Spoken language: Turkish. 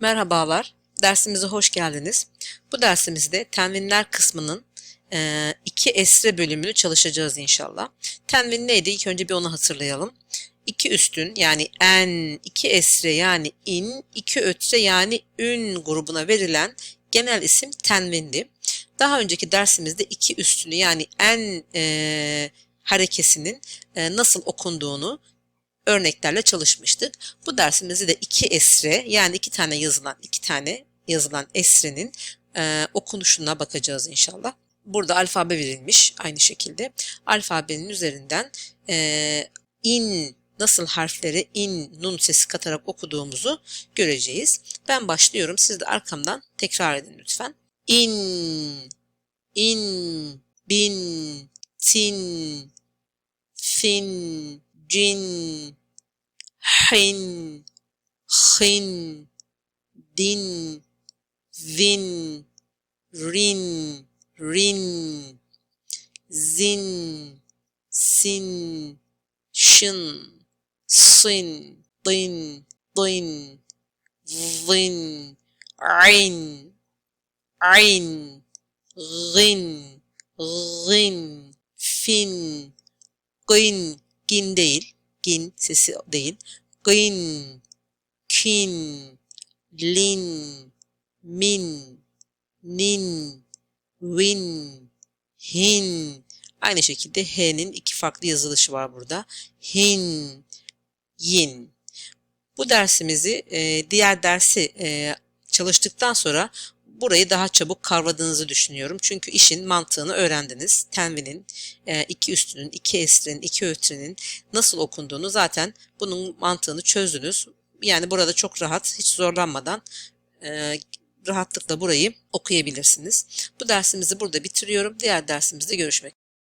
Merhabalar, dersimize hoş geldiniz. Bu dersimizde tenvinler kısmının e, iki esre bölümünü çalışacağız inşallah. Tenvin neydi? İlk önce bir onu hatırlayalım. İki üstün yani en, iki esre yani in, iki ötre yani ün grubuna verilen genel isim tenvindi. Daha önceki dersimizde iki üstünü yani en e, harekesinin e, nasıl okunduğunu örneklerle çalışmıştık. Bu dersimizde de iki esre yani iki tane yazılan iki tane yazılan esrenin e, okunuşuna bakacağız inşallah. Burada alfabe verilmiş aynı şekilde. Alfabenin üzerinden e, in nasıl harfleri in nun sesi katarak okuduğumuzu göreceğiz. Ben başlıyorum. Siz de arkamdan tekrar edin lütfen. İn, in, bin, tin, fin, cin, hin, hin, din, vin, rin, rin, zin, sin, şın, sin, din, din, zin, ayn, ayn, gin, gin, fin, gin, gin değil, gin sesi değil. Gin, kin, lin, min, nin, win, hin. Aynı şekilde h'nin iki farklı yazılışı var burada. Hin, yin. Bu dersimizi diğer dersi çalıştıktan sonra burayı daha çabuk kavradığınızı düşünüyorum. Çünkü işin mantığını öğrendiniz. Tenvinin, e, iki üstünün, iki esrenin, iki ötrenin nasıl okunduğunu zaten bunun mantığını çözdünüz. Yani burada çok rahat, hiç zorlanmadan e, rahatlıkla burayı okuyabilirsiniz. Bu dersimizi burada bitiriyorum. Diğer dersimizde görüşmek